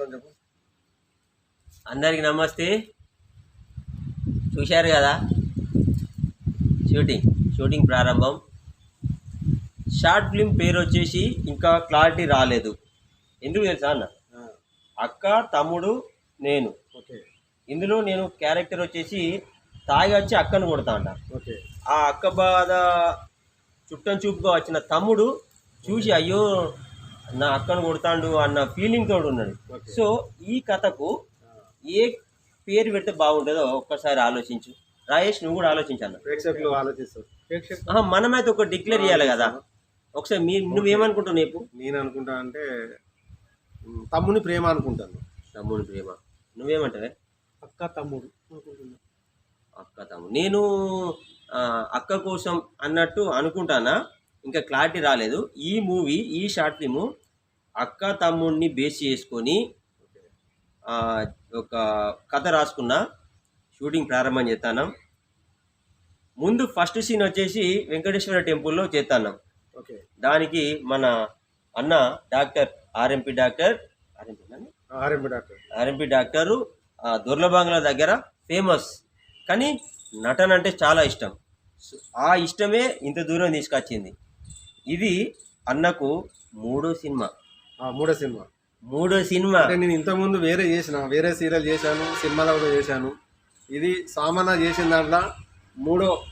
చెప్పు. అందరికి నమస్తే. చూశారు కదా? షూటింగ్ షూటింగ్ ప్రారంభం. షార్ట్ ఫిల్మ్ పేరు వచ్చేసి ఇంకా క్లారిటీ రాలేదు. ఎందుకు తెలుసా అన్న? అక్క తమ్ముడు నేను. ఓకే. ఇందులో నేను క్యారెక్టర్ వచ్చేసి తాగి వచ్చి అక్కను కొడతా అంట ఓకే. ఆ అక్క బాధ చుట్టం చూపుగా వచ్చిన తమ్ముడు చూసి అయ్యో నా అక్కను కొడతాండు అన్న ఫీలింగ్ తోడు ఉన్నాడు. సో ఈ కథకు ఏ పేరు పెడితే బాగుంటుందో ఒక్కసారి ఆలోచించు. రాయేష్ నువ్వు కూడా ఆలోచించాను ప్రేక్షకులు ఆలోచిస్తారు. మనమైతే ఒక డిక్లేర్ చేయాలి కదా. ఒకసారి మీ నువ్వేమనుకుంటావు నీపు నేను అనుకుంటా అంటే తమ్ముని ప్రేమ అనుకుంటాను. తమ్ముడు ప్రేమ. నువ్వేమంటావే? అక్క తమ్ముడు అక్క తమ్ముడు. నేను అక్క కోసం అన్నట్టు అనుకుంటానా? ఇంకా క్లారిటీ రాలేదు. ఈ మూవీ ఈ షార్ట్ ఫిల్మ్ అక్క తమ్ముడిని బేస్ చేసుకొని ఒక కథ రాసుకున్న షూటింగ్ ప్రారంభం చేస్తాను. ముందు ఫస్ట్ సీన్ వచ్చేసి వెంకటేశ్వర టెంపుల్లో చేస్తాను. ఓకే. దానికి మన అన్న doctor RMP doctor RMP doctor. RMP doctor ఆ, దుర్లభంగల దగ్గర ఫేమస్ కానీ నటన అంటే చాలా ఇష్టం. ఆ ఇష్టమే ఇంత దూరం తీసుకొచ్చింది. ఇది అన్నకు మూడో సినిమా. మూడో సినిమా. మూడో సినిమా. అంటే నేను ఇంతకుముందు వేరే చేసిన వేరే సీరియల్ చేశాను సినిమాలో కూడా చేశాను. ఇది సామాన్య చేసిన దాంట్లో మూడో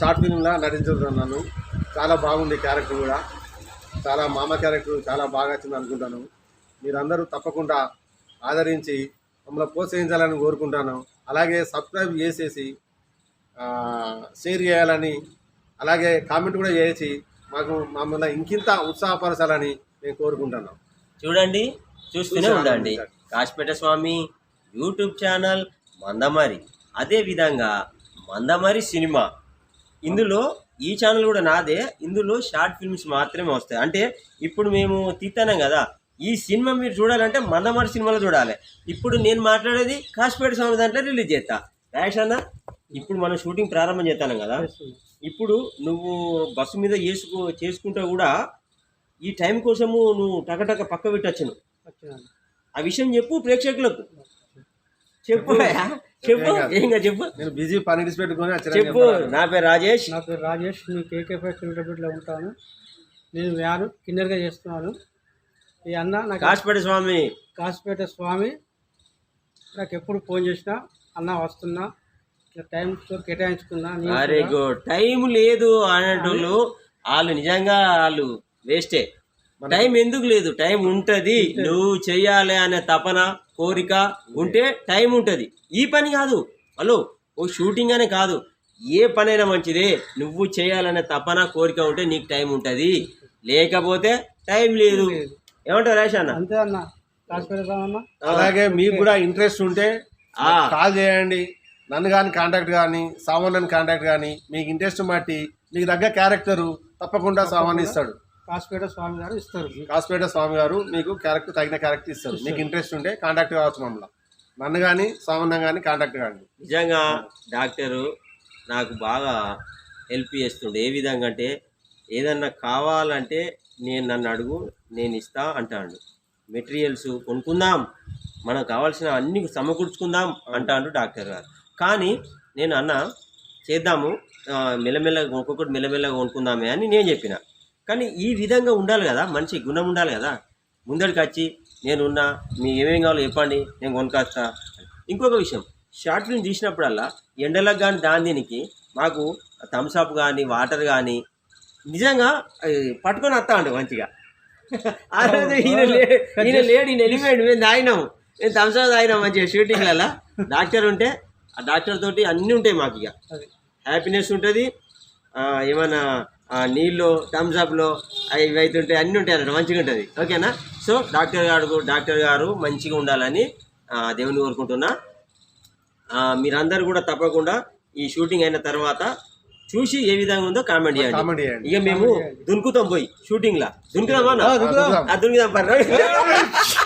షార్ట్ ఫిల్మ్లా నటించుతున్నాను చాలా బాగుంది క్యారెక్టర్ కూడా. చాలా మామ క్యారెక్టర్ చాలా బాగా వచ్చింది అనుకుంటాను. మీరందరూ తప్పకుండా ఆదరించి మమ్మల్ని ప్రోత్సహించాలని కోరుకుంటాను. అలాగే సబ్స్క్రైబ్ చేసేసి షేర్ చేయాలని అలాగే కామెంట్ కూడా చేసి మాకు మమ్మల్ని ఇంకింత ఉత్సాహపరచాలని నేను కోరుకుంటున్నాను చూడండి చూస్తూనే చూసి ఉండండి. Kashapeta Swamy YouTube channel Mandamarri. అదే విధంగా మందమరి సినిమా. ఇందులో ఈ ఛానల్ కూడా నాదే. ఇందులో షార్ట్ ఫిల్మ్స్ మాత్రమే వస్తాయి. అంటే ఇప్పుడు మేము తీస్తానం కదా ఈ సినిమా మీరు చూడాలంటే మందమరి సినిమాలో చూడాలి. ఇప్పుడు నేను మాట్లాడేది కాశపేట స్వామి దాంట్లో రిలీజ్ చేస్తా. అన్న ఇప్పుడు మనం షూటింగ్ ప్రారంభం చేస్తాను కదా. ఇప్పుడు నువ్వు బస్సు మీద చేసుకు చేసుకుంటా కూడా ఈ టైం కోసము నువ్వు టకటక పక్క పెట్టచ్చును. ఆ విషయం చెప్పు ప్రేక్షకులకు. చెప్పు. చెప్పు. ఏంగా చెప్పు. నేను బిజీ పని పెట్టుకొని చెప్పు. నా పేరు రాజేష్. నా పేరు రాజేష్. నేను కేకేపై చిన్నపేటలో ఉంటాను. నేను వ్యాను కిన్నెరగా చేస్తున్నాను. ఈ అన్న నాకు కాశపేట స్వామి. కాసిపేట స్వామి నాకు ఎప్పుడు ఫోన్ చేసినా అన్న వస్తున్నా. ఇట్లా టైం కేటాయించుకున్నా నేను వెరీ కూడా గుడ్ టైం లేదు అనేటోళ్ళు వాళ్ళు నిజంగా వాళ్ళు వేస్టే. టైం ఎందుకు లేదు? టైం ఉంటది. నువ్వు చెయ్యాలి అనే తపన కోరిక ఉంటే టైం ఉంటది. ఈ పని కాదు. హలో ఓ షూటింగ్ అనే కాదు. ఏ పనైనా మంచిదే. నువ్వు చేయాలనే తపన కోరిక ఉంటే నీకు టైం ఉంటది. లేకపోతే టైం లేదు. ఏమంటావు రాష్ అన్న? అంతే అన్న. అలాగే మీకు కూడా ఇంట్రెస్ట్ ఉంటే ఆ. కాల్ చేయండి. నన్ను కానీ కాంటాక్ట్ కానీ సామాన్యుని కాంటాక్ట్ కానీ మీకు ఇంట్రెస్ట్ బట్టి మీకు తగ్గ క్యారెక్టర్ తప్పకుండా సామాన్ ఇస్తాడు. కాసిపేట స్వామి గారు ఇస్తారు కాసుపేట స్వామి గారు మీకు క్యారెక్టర్ తగిన క్యారెక్టర్ ఇస్తారు. మీకు ఇంట్రెస్ట్ ఉంటే కాంటాక్ట్ కావచ్చు మమ్మల్ని. నన్ను కానీ సామాన్యం కానీ కాంటాక్ట్ కాండి. నిజంగా డాక్టరు నాకు బాగా హెల్ప్ చేస్తుండే. ఏ విధంగా అంటే ఏదన్నా కావాలంటే నేను నన్ను అడుగు నేను ఇస్తా అంటాడు. మెటీరియల్స్ కొనుక్కుందాం. మనకు కావాల్సిన అన్ని సమకూర్చుకుందాం అంటాడు డాక్టర్ గారు. కానీ నేను అన్న చేద్దాము మెల్లమెల్లగా ఒక్కొక్కటి మెల్లమెల్లగా కొనుక్కుందామే అని నేను చెప్పిన. కానీ ఈ విధంగా ఉండాలి కదా మంచి గుణం ఉండాలి కదా. ముందడికి వచ్చి నేనున్నా మీ ఏమేం కావాలో చెప్పండి నేను కొనుక్కొస్తా. ఇంకొక విషయం షార్ట్ ఫిల్మ్ తీసినప్పుడల్లా ఎండలకు కానీ దాని దీనికి మాకు థమ్స్అప్ కానీ వాటర్ కానీ నిజంగా పట్టుకొని వస్తా ఉండే మంచిగా. ఆ రోజు ఈయన ఈయన లేడు ఈయన వెళ్ళిపోయాడు మేము తాగినాము. మేము థమ్స్అప్ తాగినాం మంచిగా షూటింగ్లలో డాక్టర్ ఉంటే ఆ డాక్టర్ తోటి అన్నీ ఉంటాయి మాకు ఇక. హ్యాపీనెస్ ఉంటుంది. ఏమైనా నీళ్ళు థమ్స్అప్లో అవి ఇవి అవుతుంటాయి అన్నీ ఉంటాయి అన్నట్టు మంచిగా ఉంటుంది. ఓకేనా సో డాక్టర్ గారు డాక్టర్ గారు మంచిగా ఉండాలని దేవుని కోరుకుంటున్నా. మీరందరూ కూడా తప్పకుండా ఈ షూటింగ్ అయిన తర్వాత చూసి ఏ విధంగా ఉందో కామెంట్ చేయండి. ఇక మేము దునుకుతాం పోయి షూటింగ్ లా దునుకుదామా దునుకుదాం. పర్లేదు